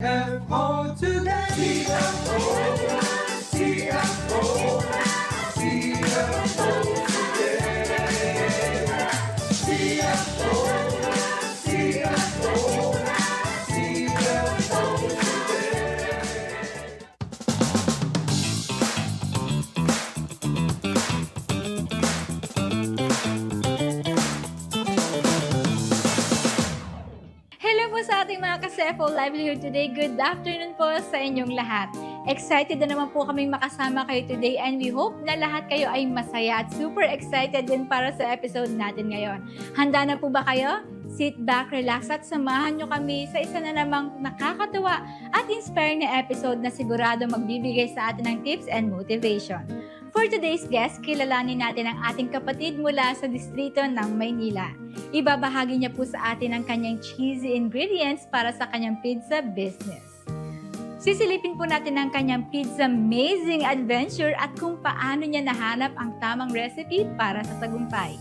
CFO today. ka-CFO Livelihood today. Good afternoon po sa inyong lahat. Excited na naman po kaming makasama kayo today and we hope na lahat kayo ay masaya at super excited din para sa episode natin ngayon. Handa na po ba kayo? Sit back, relax at samahan nyo kami sa isa na namang nakakatawa at inspiring na episode na sigurado magbibigay sa atin ng tips and motivation. For today's guest, kilalanin natin ang ating kapatid mula sa distrito ng Maynila. Ibabahagi niya po sa atin ang kanyang cheesy ingredients para sa kanyang pizza business. Sisilipin po natin ang kanyang pizza amazing adventure at kung paano niya nahanap ang tamang recipe para sa tagumpay.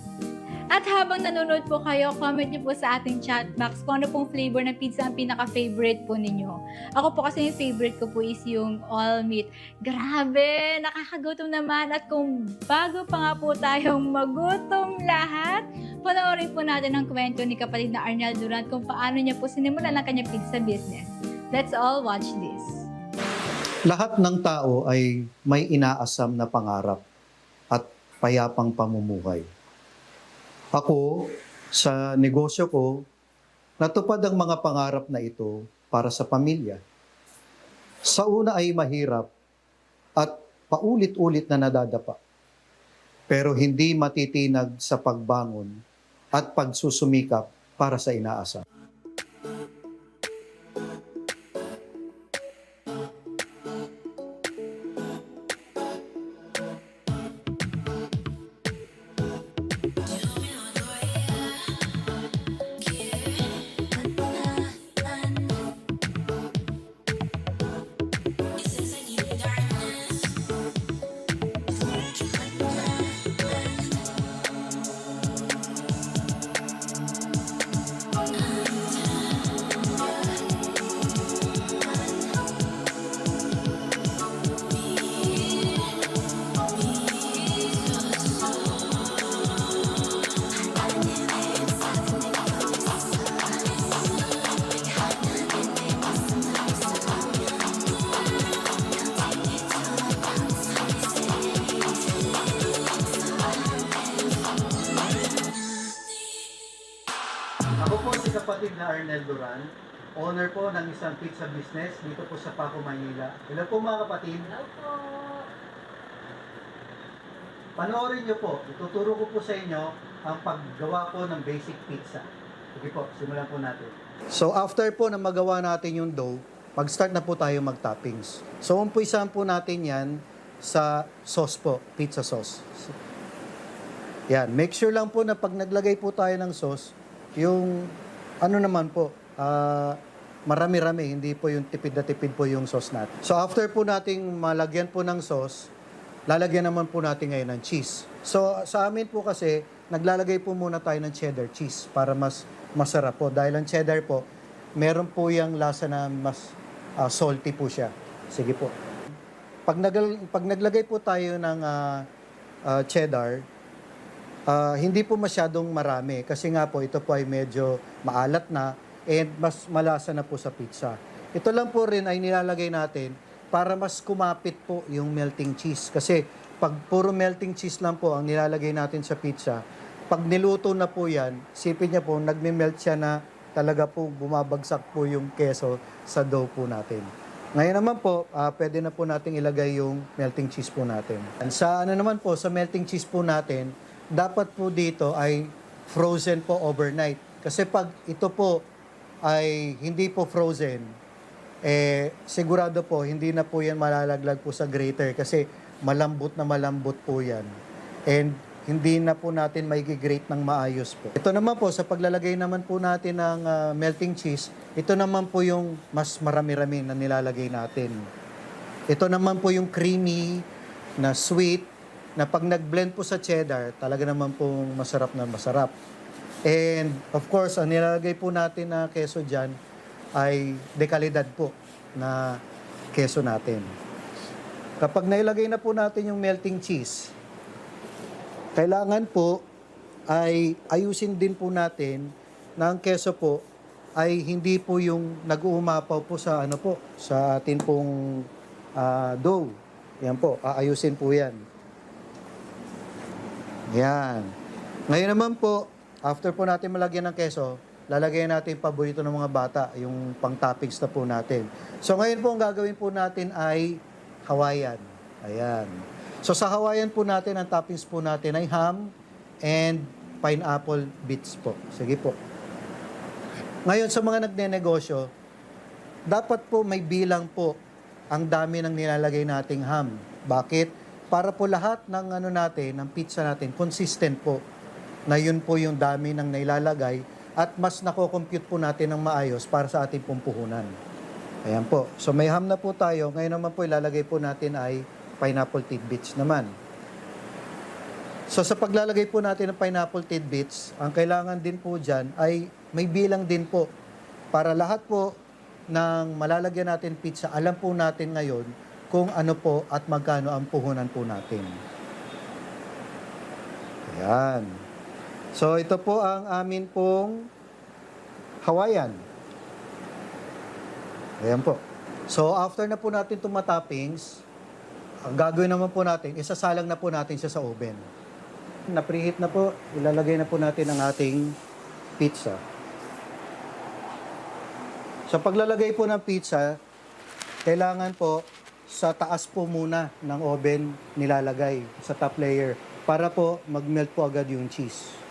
At habang nanonood po kayo, comment niyo po sa ating chat box kung ano pong flavor ng pizza ang pinaka-favorite po ninyo. Ako po kasi yung favorite ko po is yung all meat. Grabe! Nakakagutom naman at kung bago pa nga po tayong magutom lahat, panoorin po natin ang kwento ni kapatid na Arnel Durant kung paano niya po sinimulan ang kanyang pizza business. Let's all watch this. Lahat ng tao ay may inaasam na pangarap at payapang pamumuhay. Ako, sa negosyo ko, natupad ang mga pangarap na ito para sa pamilya. Sa una ay mahirap at paulit-ulit na nadadapa. Pero hindi matitinag sa pagbangon at pagsusumikap para sa inaasam. Ng isang pizza business dito po sa Paco, Manila. Hello po mga kapatid. Hello po! Panoorin niyo po, ituturo ko po sa inyo ang paggawa po ng basic pizza. Sige po, simulan po natin. So after po na magawa natin yung dough, mag-start na po tayo mag-toppings. So umpisahan po natin yan sa sauce po, pizza sauce. Yan, make sure lang po na pag naglagay po tayo ng sauce, yung ano naman po, ah, marami-rami, hindi po yung tipid na tipid po yung sauce natin. So after po nating malagyan po ng sauce, lalagyan naman po natin ngayon ng cheese. So sa amin po kasi, naglalagay po muna tayo ng cheddar cheese para mas masarap po. Dahil ang cheddar po, meron po yung lasa na mas ah, salty po siya. Sige po. Pag, nagal, pag naglagay po tayo ng ah, ah, cheddar, Ah, hindi po masyadong marami kasi nga po ito po ay medyo maalat na and mas malasa na po sa pizza. Ito lang po rin ay nilalagay natin para mas kumapit po yung melting cheese. Kasi pag puro melting cheese lang po ang nilalagay natin sa pizza, pag niluto na po yan, sipin niya po, nagme-melt siya na talaga po bumabagsak po yung keso sa dough po natin. Ngayon naman po, ah, pwede na po nating ilagay yung melting cheese po natin. Sa ano naman po, sa melting cheese po natin, dapat po dito ay frozen po overnight. Kasi pag ito po ay hindi po frozen, eh sigurado po hindi na po yan malalaglag po sa grater kasi malambot na malambot po yan. And hindi na po natin may grate ng maayos po. Ito naman po, sa paglalagay naman po natin ng ah, melting cheese, ito naman po yung mas marami-rami na nilalagay natin. Ito naman po yung creamy na sweet na pag nag-blend po sa cheddar, talaga naman pong masarap na masarap. And of course, ang nilalagay po natin na keso dyan ay dekalidad po na keso natin. Kapag nailagay na po natin yung melting cheese, kailangan po ay ayusin din po natin na ang keso po ay hindi po yung nag-uumapaw po sa ano po sa atin pong ah, dough. Yan po, aayusin po yan. Yan. Ngayon naman po, after po natin malagyan ng keso, lalagyan natin paborito ng mga bata, yung pang toppings na po natin. So ngayon po ang gagawin po natin ay Hawaiian. Ayan. So sa Hawaiian po natin, ang toppings po natin ay ham and pineapple bits po. Sige po. Ngayon sa mga nagnenegosyo, dapat po may bilang po ang dami ng nilalagay nating ham. Bakit? Para po lahat ng ano natin, ng pizza natin, consistent po na yun po yung dami ng nailalagay at mas nako-compute po natin ng maayos para sa ating pumpuhunan. Ayan po. So may ham na po tayo. Ngayon naman po ilalagay po natin ay pineapple tidbits naman. So sa paglalagay po natin ng pineapple tidbits, ang kailangan din po dyan ay may bilang din po para lahat po ng malalagyan natin pizza, alam po natin ngayon kung ano po at magkano ang puhunan po natin. Ayan. So ito po ang amin pong Hawaiian. Ayan po. So after na po natin itong matoppings, ang gagawin naman po natin, isasalang na po natin siya sa oven. Na-preheat na po, ilalagay na po natin ang ating pizza. Sa paglalagay po ng pizza, kailangan po sa taas po muna ng oven nilalagay sa top layer para po mag-melt po agad yung cheese.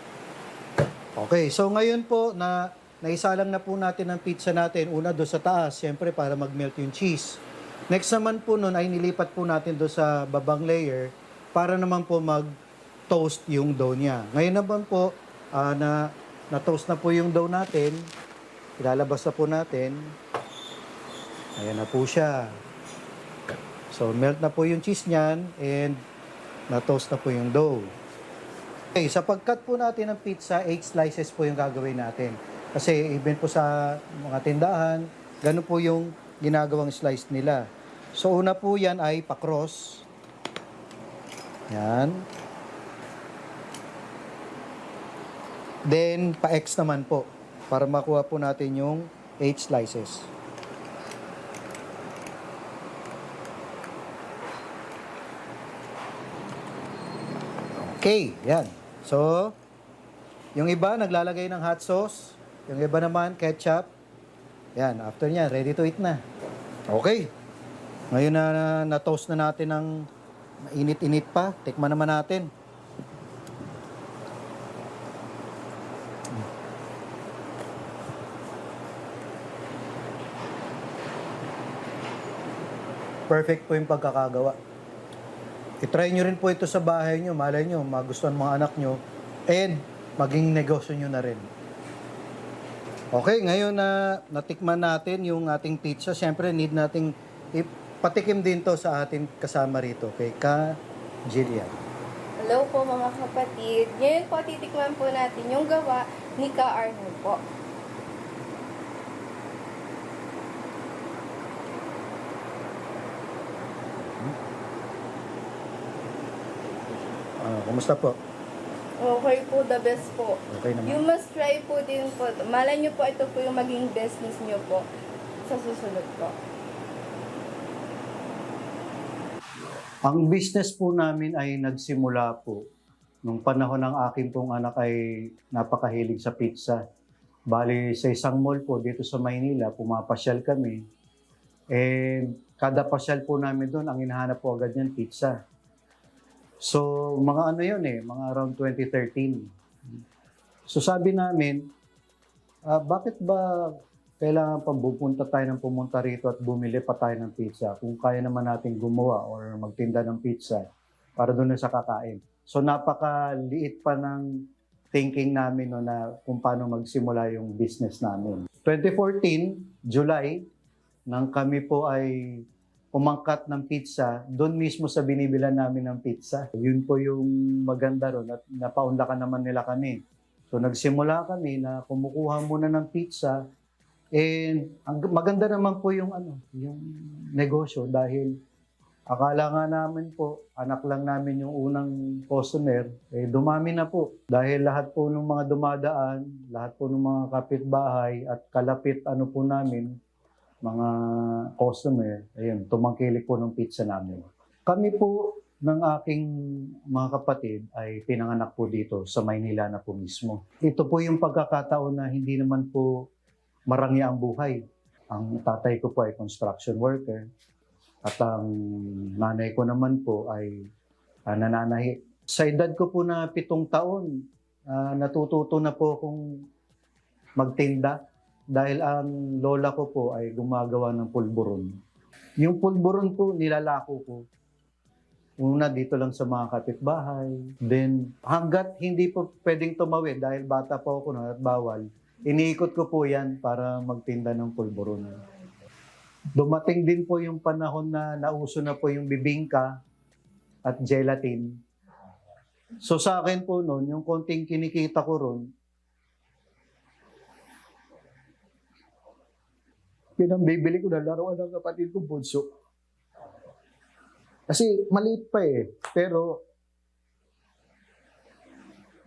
Okay, so ngayon po na naisalang na po natin ang pizza natin, una do sa taas, siyempre para mag-melt yung cheese. Next naman po nun ay nilipat po natin do sa babang layer para naman po mag-toast yung dough niya. Ngayon naman po, ah, na na-toast na po yung dough natin, ilalabas na po natin. Ayan na po siya. So, melt na po yung cheese niyan and na-toast na po yung dough. Okay, sa pagkat po natin ng pizza, 8 slices po yung gagawin natin. Kasi even po sa mga tindahan, ganun po yung ginagawang slice nila. So, una po yan ay pa-cross. Yan. Then, pa-X naman po para makuha po natin yung 8 slices. Okay, yan. So, yung iba naglalagay ng hot sauce, yung iba naman ketchup. Yan, after niya, ready to eat na. Okay. Ngayon na na-toast na natin ng mainit-init pa, tikman naman natin. Perfect po yung pagkakagawa. I-try nyo rin po ito sa bahay nyo. Malay nyo, magustuhan mga anak nyo. And maging negosyo nyo na rin. Okay, ngayon na natikman natin yung ating pizza, syempre need nating ipatikim din to sa ating kasama rito, kay Ka Jillian. Hello po mga kapatid. Ngayon po titikman po natin yung gawa ni Ka Arnold po. Ah, kumusta po? Okay po, the best po. Okay naman. You must try po din po. Malay nyo po ito po yung maging business nyo po sa susunod po. Ang business po namin ay nagsimula po nung panahon ng aking pong anak ay napakahilig sa pizza. Bali, sa isang mall po dito sa Maynila, pumapasyal kami. And kada pasyal po namin doon, ang hinahanap po agad niyan, pizza. So, mga ano yun eh, mga around 2013. So, sabi namin, ah, bakit ba kailangan pang pupunta tayo ng pumunta rito at bumili pa tayo ng pizza kung kaya naman natin gumawa or magtinda ng pizza para doon sa kakain. So napakaliit pa ng thinking namin no, na kung paano magsimula yung business namin. 2014, July, nang kami po ay umangkat ng pizza, doon mismo sa binibilan namin ng pizza. Yun po yung maganda ron at napaunlakan naman nila kami. So nagsimula kami na kumukuha muna ng pizza And ang maganda naman po yung ano, yung negosyo dahil akala nga namin po, anak lang namin yung unang customer, eh dumami na po. Dahil lahat po ng mga dumadaan, lahat po ng mga kapitbahay at kalapit ano po namin, mga customer, ayun, tumangkilik po ng pizza namin. Kami po ng aking mga kapatid ay pinanganak po dito sa Maynila na po mismo. Ito po yung pagkakataon na hindi naman po marangya ang buhay. Ang tatay ko po ay construction worker at ang nanay ko naman po ay ah, nananahi. Sa edad ko po na pitong taon, ah, natututo na po akong magtinda dahil ang lola ko po ay gumagawa ng pulburon. Yung pulburon po, nilalako ko. Una dito lang sa mga kapitbahay. Then hanggat hindi po pwedeng tumawid dahil bata pa ako na at bawal, iniikot ko po yan para magtinda ng pulburon. Dumating din po yung panahon na nauso na po yung bibingka at gelatin. So sa akin po noon, yung konting kinikita ko ron, pinambibili ko na laruan ng kapatid ko bunso. Kasi maliit pa eh. Pero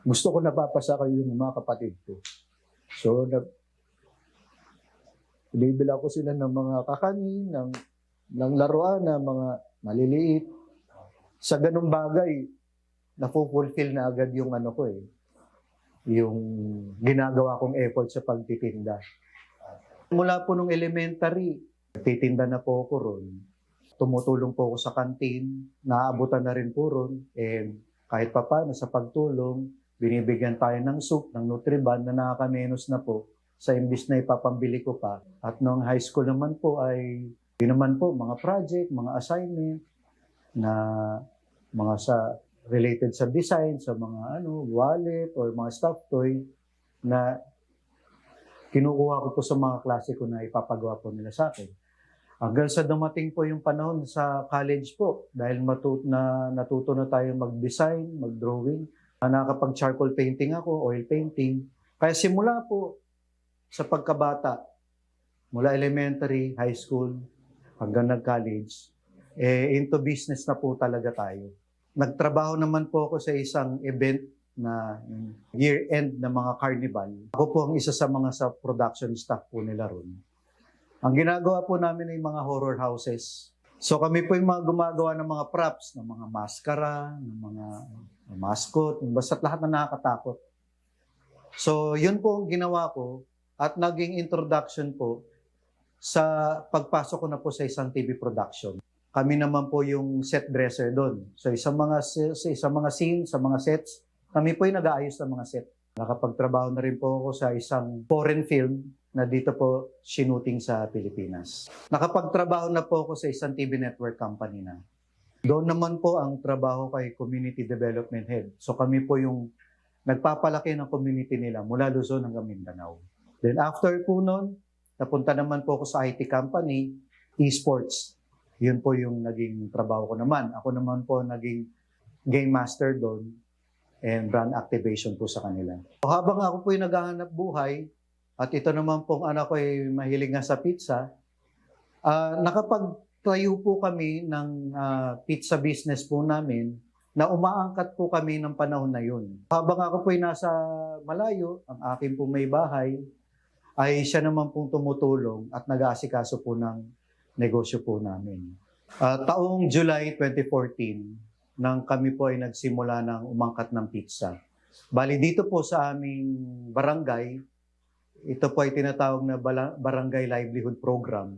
gusto ko napapasa kayo ng mga kapatid ko. So, na, binibila ko sila ng mga kakanin, ng, ng laruan na mga maliliit. Sa ganung bagay, napupulfill na agad yung ano ko eh. Yung ginagawa kong effort sa pagtitinda. Mula po nung elementary, titinda na po ako ron. Tumutulong po ako sa kantin, naaabutan na rin po ron. And kahit pa paano sa pagtulong, binibigyan tayo ng soup, ng Nutriban na nakakamenos na po sa imbis na ipapambili ko pa. At nung high school naman po ay, yun naman po, mga project, mga assignment, na mga sa related sa design, sa mga ano, wallet or mga stuffed toy na kinukuha ko po sa mga klase ko na ipapagawa po nila sa akin. Hanggang sa dumating po yung panahon sa college po, dahil matu- na natuto na tayo mag-design, mag-drawing, na nakapag charcoal painting ako, oil painting. Kaya simula po sa pagkabata, mula elementary, high school, hanggang nag-college, eh, into business na po talaga tayo. Nagtrabaho naman po ako sa isang event na year-end na mga carnival. Ako po ang isa sa mga sa production staff po nila ron. Ang ginagawa po namin ay mga horror houses. So kami po yung mga gumagawa ng mga props, ng mga maskara, ng mga mascot, basta lahat na nakakatakot. So yun po ang ginawa ko at naging introduction po sa pagpasok ko na po sa isang TV production. Kami naman po yung set dresser doon. So isang mga sa isang mga scene, sa mga sets, kami po yung nag-aayos ng mga set. Nakapagtrabaho na rin po ako sa isang foreign film na dito po shooting sa Pilipinas. Nakapagtrabaho na po ako sa isang TV network company na. Doon naman po ang trabaho kay Community Development Head. So kami po yung nagpapalaki ng community nila mula Luzon hanggang Mindanao. Then after po noon, napunta naman po ako sa IT company, esports. Yun po yung naging trabaho ko naman. Ako naman po naging game master doon and brand activation po sa kanila. So, habang ako po yung naghahanap buhay, at ito naman pong anak ko ay mahilig nga sa pizza, ah, nakapagtayo po kami ng ah, pizza business po namin na umaangkat po kami ng panahon na yun. Habang ako po ay nasa malayo, ang akin po may bahay, ay siya naman pong tumutulong at nag-aasikaso po ng negosyo po namin. Ah, taong July 2014, nang kami po ay nagsimula ng umangkat ng pizza. Bali dito po sa aming barangay, ito po ay tinatawag na Barangay Livelihood Program.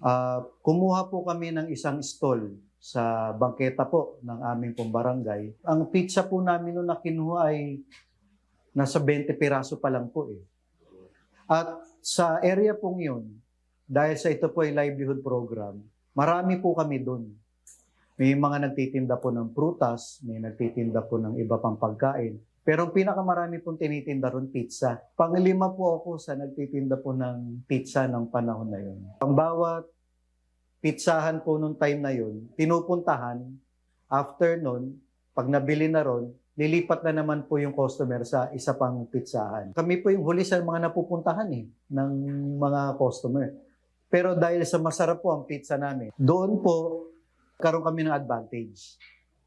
Ah, kumuha po kami ng isang stall sa bangketa po ng aming pong barangay. Ang pizza po namin noon na kinuha ay nasa 20 piraso pa lang po eh. At sa area pong yun, dahil sa ito po ay livelihood program, marami po kami doon. May mga nagtitinda po ng prutas, may nagtitinda po ng iba pang pagkain. Pero ang pinakamarami pong tinitinda ron pizza. Panglima po ako sa nagtitinda po ng pizza ng panahon na yun. Ang bawat pizzahan po nung time na yun, pinupuntahan, after nun, pag nabili na ron, lilipat na naman po yung customer sa isa pang pizzahan. Kami po yung huli sa mga napupuntahan eh, ng mga customer. Pero dahil sa masarap po ang pizza namin, doon po karoon kami ng advantage.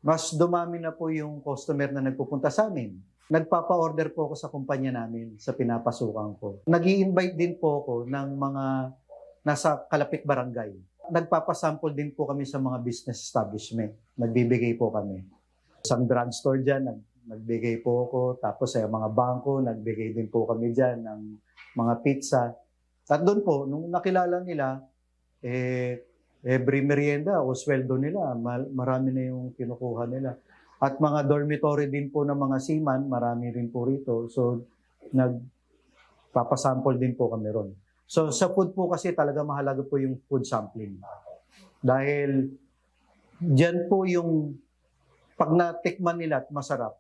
Mas dumami na po yung customer na nagpupunta sa amin. Nagpapa-order po ako sa kumpanya namin sa pinapasukan ko. nag invite din po ako ng mga nasa kalapit barangay. Nagpapasample din po kami sa mga business establishment. Nagbibigay po kami. Isang drugstore dyan, nag, nagbigay po ako. Tapos sa mga bangko, nagbigay din po kami dyan ng mga pizza. At doon po, nung nakilala nila, eh, every merienda o sweldo nila, marami na yung kinukuha nila. At mga dormitory din po ng mga seaman, marami rin po rito. So, nagpapasample din po kami ron. So, sa food po kasi talaga mahalaga po yung food sampling. Dahil dyan po yung pag natikman nila at masarap,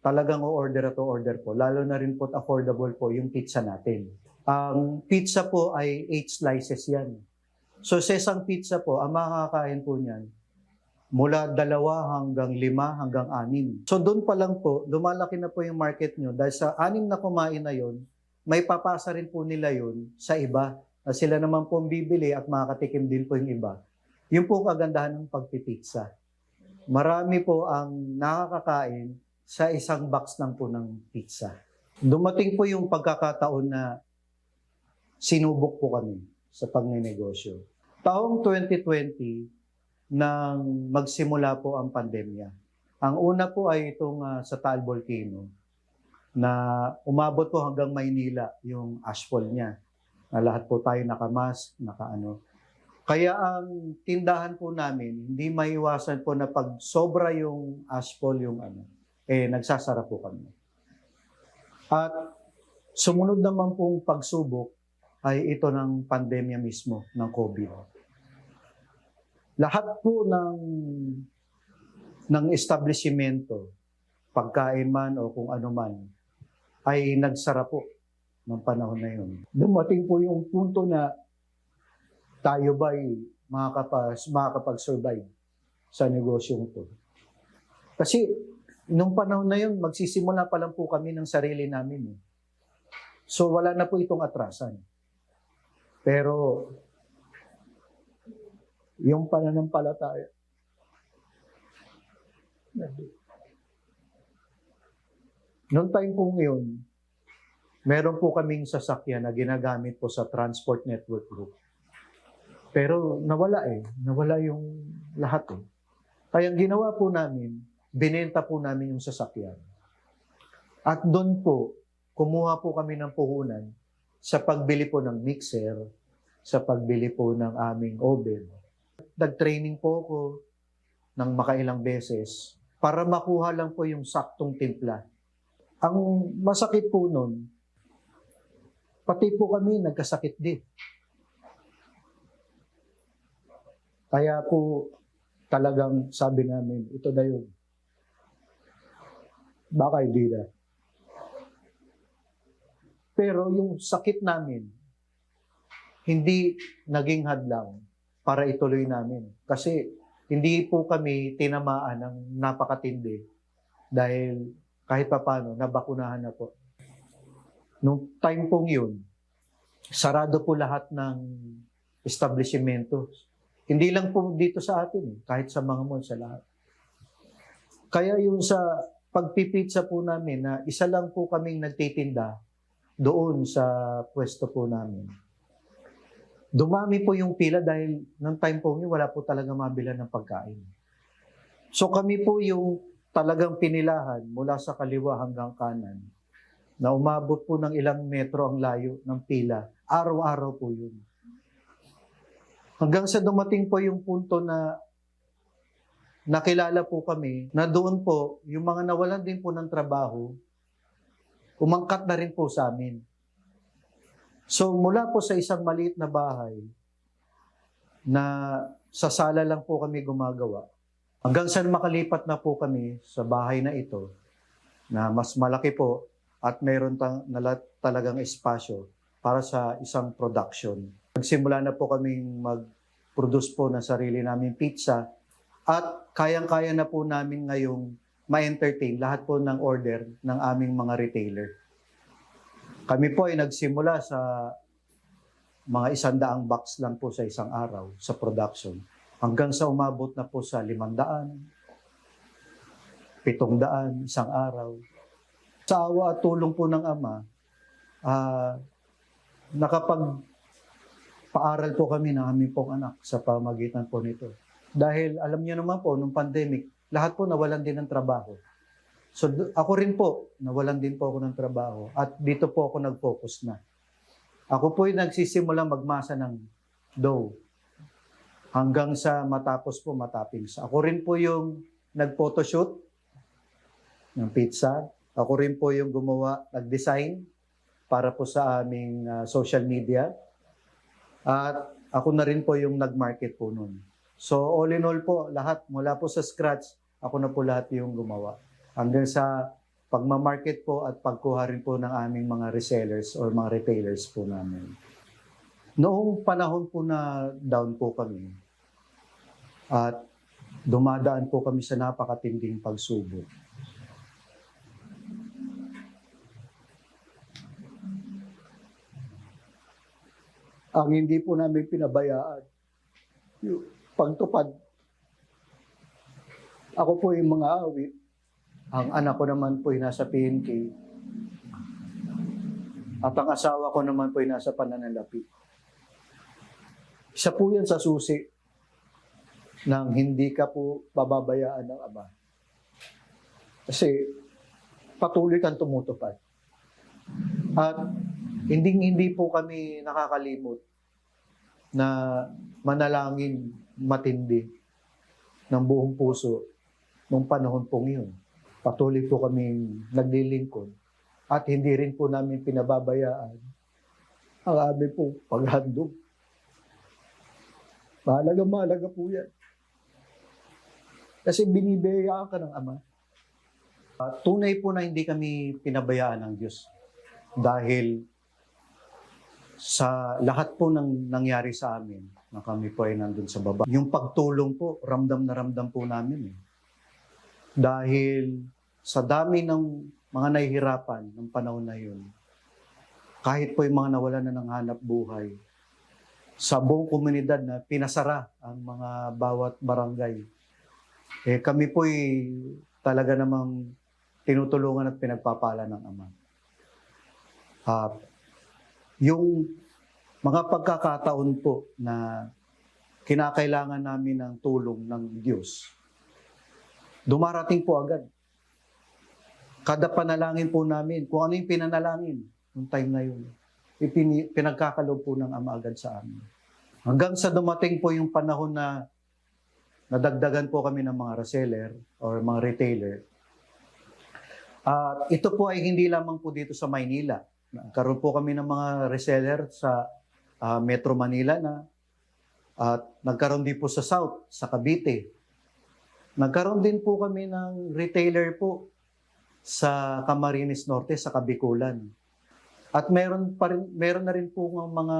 talagang o-order at o-order po. Lalo na rin po affordable po yung pizza natin. Ang pizza po ay 8 slices yan. So sa isang pizza po, ang makakain po niyan, mula dalawa hanggang lima hanggang anim. So doon pa lang po, lumalaki na po yung market nyo dahil sa anim na kumain na yon, may papasa rin po nila yon sa iba na sila naman po bibili at makakatikim din po yung iba. Yun po kagandahan ng pagpipizza. Marami po ang nakakakain sa isang box lang po ng pizza. Dumating po yung pagkakataon na sinubok po kami sa pagnenegosyo. Taong 2020, nang magsimula po ang pandemya. Ang una po ay itong ah, sa Taal Volcano na umabot po hanggang Maynila yung ashfall niya. Na lahat po tayo nakamask, nakaano. Kaya ang tindahan po namin, hindi maiwasan po na pag sobra yung ashfall yung ano, eh nagsasara po kami. At sumunod naman pong pagsubok ay ito ng pandemya mismo ng COVID. Lahat po ng ng establishmento, pagkain man o kung ano man, ay nagsara po ng panahon na yun. Dumating po yung punto na tayo ba ay makakapas, makakapag-survive sa negosyong to. Kasi nung panahon na yun, magsisimula pa lang po kami ng sarili namin. Eh. So wala na po itong atrasan. Pero yung pananampalataya, Noong time po ngayon, meron po kaming sasakyan na ginagamit po sa Transport Network Group. Pero nawala eh. Nawala yung lahat eh. Kaya ang ginawa po namin, binenta po namin yung sasakyan. At doon po, kumuha po kami ng puhunan sa pagbili po ng mixer, sa pagbili po ng aming oven. Nag-training po ako ng makailang beses para makuha lang po yung saktong timpla. Ang masakit po nun, pati po kami nagkasakit din. Kaya po talagang sabi namin, ito na yun. Baka hindi na. Pero yung sakit namin, hindi naging hadlang para ituloy namin. Kasi hindi po kami tinamaan ng napakatindi dahil kahit papano, nabakunahan na po. Nung time pong yun, sarado po lahat ng establishmento. Hindi lang po dito sa atin, eh, kahit sa mga mall, sa lahat. Kaya yung sa pagpipizza po namin na isa lang po kaming nagtitinda doon sa pwesto po namin. Dumami po yung pila dahil ng time po yun, wala po talaga mabila ng pagkain. So kami po yung talagang pinilahan mula sa kaliwa hanggang kanan na umabot po ng ilang metro ang layo ng pila. Araw-araw po yun. Hanggang sa dumating po yung punto na nakilala po kami na doon po, yung mga nawalan din po ng trabaho, umangkat na rin po sa amin. So mula po sa isang maliit na bahay na sa sala lang po kami gumagawa, hanggang sa makalipat na po kami sa bahay na ito na mas malaki po at mayroon nala, talagang espasyo para sa isang production. Nagsimula na po kaming mag-produce po ng sarili namin pizza at kayang-kaya na po namin ngayong ma-entertain lahat po ng order ng aming mga retailer. Kami po ay nagsimula sa mga isandaang box lang po sa isang araw sa production hanggang sa umabot na po sa limandaan, pitong daan, isang araw. Sa awa at tulong po ng Ama, ah, nakapag paaral po kami ng aming pong anak sa pamagitan po nito. Dahil alam niyo naman po, nung pandemic, lahat po nawalan din ng trabaho. So ako rin po, nawalan din po ako ng trabaho. At dito po ako nag-focus na. Ako po yung nagsisimula magmasa ng dough hanggang sa matapos po matapings. Ako rin po yung nag-photoshoot ng pizza. Ako rin po yung gumawa, nag-design para po sa aming ah, social media. At ako na rin po yung nag-market po nun. So all in all po, lahat mula po sa scratch, ako na po lahat yung gumawa. Hanggang sa pagmamarket po at pagkuha rin po ng aming mga resellers or mga retailers po namin. Noong panahon po na down po kami, at dumadaan po kami sa napakatinding pagsubok. Ang hindi po namin pinabayaan, yung pagtupad. Ako po yung mga awit. Ang anak ko naman po ay nasa PNK. At ang asawa ko naman po ay nasa pananalapi. Isa po yan sa susi ng hindi ka po pababayaan ng Ama. Kasi patuloy kang tumutupad. At hindi hindi po kami nakakalimot na manalangin matindi ng buong puso nung panahon pong yun. Patuloy po kaming naglilingkod at hindi rin po namin pinababayaan ang aming po paghandog. Mahalaga, mahalaga po yan. Kasi binibiyayaan ka ng Ama. Ah, tunay po na hindi kami pinabayaan ng Diyos. Dahil sa lahat po ng nangyari sa amin, na kami po ay nandun sa baba. Yung pagtulong po, ramdam na ramdam po namin. Eh. Dahil sa dami ng mga nahihirapan ng panahon na yun, kahit po yung mga nawalan na ng hanap buhay, sa buong komunidad na pinasara ang mga bawat barangay, eh kami po talaga namang tinutulungan at pinagpapala ng Ama. At yung mga pagkakataon po na kinakailangan namin ng tulong ng Diyos, dumarating po agad. Kada panalangin po namin, kung ano yung pinanalangin nung time na yun, ipini, pinagkakaloob po ng Ama agad sa amin. Hanggang sa dumating po yung panahon na nadagdagan po kami ng mga reseller or mga retailer. At ito po ay hindi lamang po dito sa Maynila. Nagkaroon po kami ng mga reseller sa ah, Metro Manila na at nagkaroon din po sa South, sa Cavite. Nagkaroon din po kami ng retailer po sa Camarines Norte, sa Kabikulan. At meron, pa rin, meron na rin po ng mga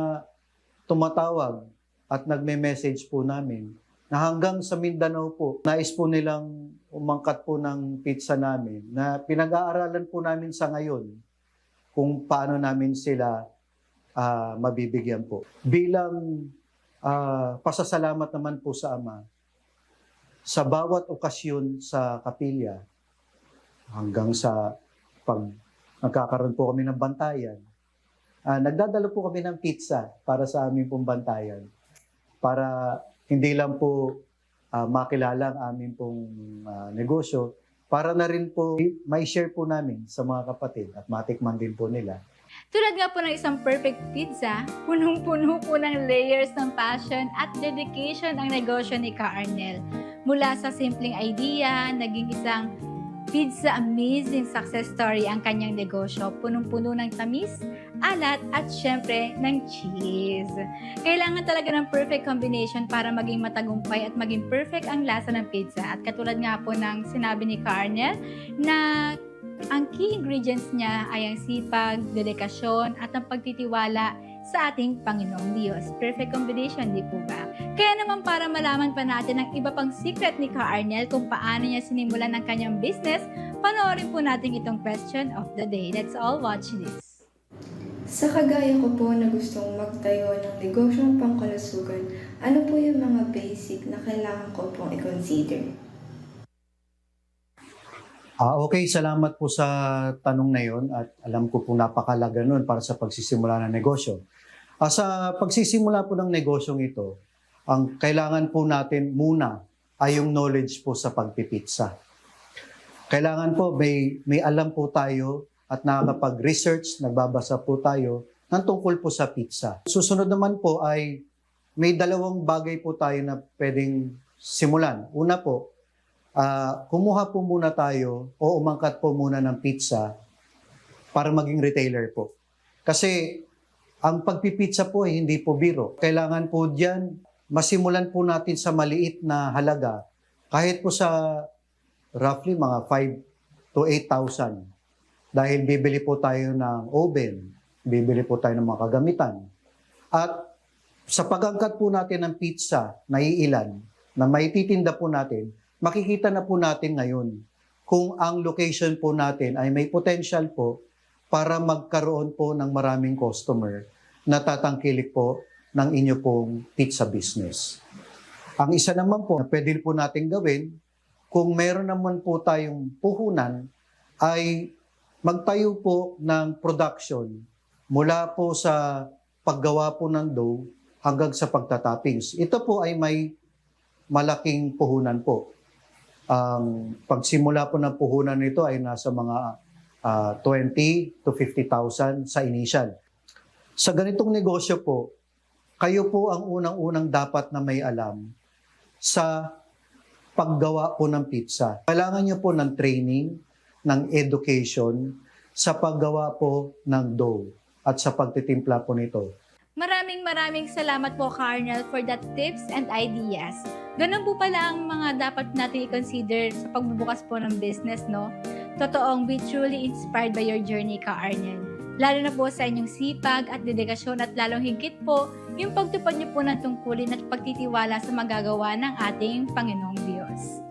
tumatawag at nagme-message po namin na hanggang sa Mindanao po, nais po nilang umangkat po ng pizza namin na pinag-aaralan po namin sa ngayon kung paano namin sila ah, mabibigyan po. Bilang ah, pasasalamat naman po sa Ama, sa bawat okasyon sa kapilya, hanggang sa pag nagkakaroon po kami ng bantayan, ah, nagdadala po kami ng pizza para sa aming pong bantayan. Para hindi lang po ah, makilala ang aming pong ah, negosyo, para na rin po may share po namin sa mga kapatid at matikman din po nila. Tulad nga po ng isang perfect pizza, punong-puno po ng layers ng passion at dedication ang negosyo ni Ka Arnel. Mula sa simpleng idea, naging isang pizza amazing success story ang kanyang negosyo. Punong-puno ng tamis, alat at syempre ng cheese. Kailangan talaga ng perfect combination para maging matagumpay at maging perfect ang lasa ng pizza. At katulad nga po ng sinabi ni Ka Arnel na ang key ingredients niya ay ang sipag, dedikasyon, at ang pagtitiwala sa ating Panginoong Diyos. Perfect combination, di po ba? Kaya naman para malaman pa natin ang iba pang secret ni Ka Arnel kung paano niya sinimulan ang kanyang business, panoorin po natin itong question of the day. Let's all watch this. Sa kagaya ko po na gustong magtayo ng negosyong pangkalusugan, ano po yung mga basic na kailangan ko pong i-consider? Ah, okay, salamat po sa tanong na yon at alam ko po napakalaga nun para sa pagsisimula ng negosyo. Ah, sa pagsisimula po ng negosyong ito, ang kailangan po natin muna ay yung knowledge po sa pagpipitsa. Kailangan po may, may alam po tayo at nakakapag-research, nagbabasa po tayo ng tungkol po sa pizza. Susunod naman po ay may dalawang bagay po tayo na pwedeng simulan. Una po, Ah, kumuha po muna tayo o umangkat po muna ng pizza para maging retailer po. Kasi ang pagpipizza po ay hindi po biro. Kailangan po diyan masimulan po natin sa maliit na halaga kahit po sa roughly mga 5 to 8,000. Dahil bibili po tayo ng oven, bibili po tayo ng mga kagamitan. At sa pagangkat po natin ng pizza na iilan, na maititinda po natin, makikita na po natin ngayon kung ang location po natin ay may potential po para magkaroon po ng maraming customer na tatangkilik po ng inyo pong pizza business. Ang isa naman po na pwede po natin gawin, kung meron naman po tayong puhunan, ay magtayo po ng production mula po sa paggawa po ng dough hanggang sa pagtatoppings. Ito po ay may malaking puhunan po. Ang pagsimula po ng puhunan nito ay nasa mga ah, 20 to 50,000 sa initial. Sa ganitong negosyo po, kayo po ang unang-unang dapat na may alam sa paggawa po ng pizza. Kailangan niyo po ng training, ng education sa paggawa po ng dough at sa pagtitimpla po nito. Maraming maraming salamat po, Carnel, for that tips and ideas. Ganun po pala ang mga dapat natin i-consider sa pagbubukas po ng business, no? Totoong be truly inspired by your journey, Ka Arnel. Lalo na po sa inyong sipag at dedikasyon at lalong higit po yung pagtupad niyo po ng tungkulin at pagtitiwala sa magagawa ng ating Panginoong Diyos.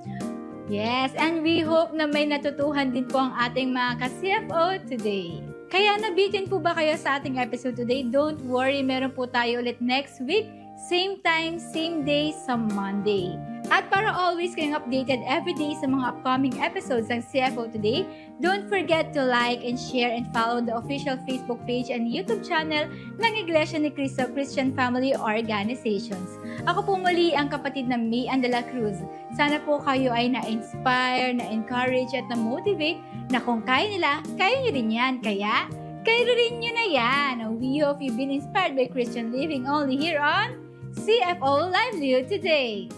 Yes, and we hope na may natutuhan din po ang ating mga ka-CFO today. Kaya nabitin po ba kayo sa ating episode today? Don't worry, meron po tayo ulit next week. Same time, same day sa Monday. At para always kayong updated every day sa mga upcoming episodes ng CFO Today, don't forget to like and share and follow the official Facebook page and YouTube channel ng Iglesia ni Cristo Christian Family Organizations. Ako po muli ang kapatid na May Andela Cruz. Sana po kayo ay na-inspire, na-encourage at na-motivate na kung kaya nila, kaya nyo rin yan. Kaya, kaya rin nyo na yan. We hope you've been inspired by Christian living only here on CFO Livelihood Today.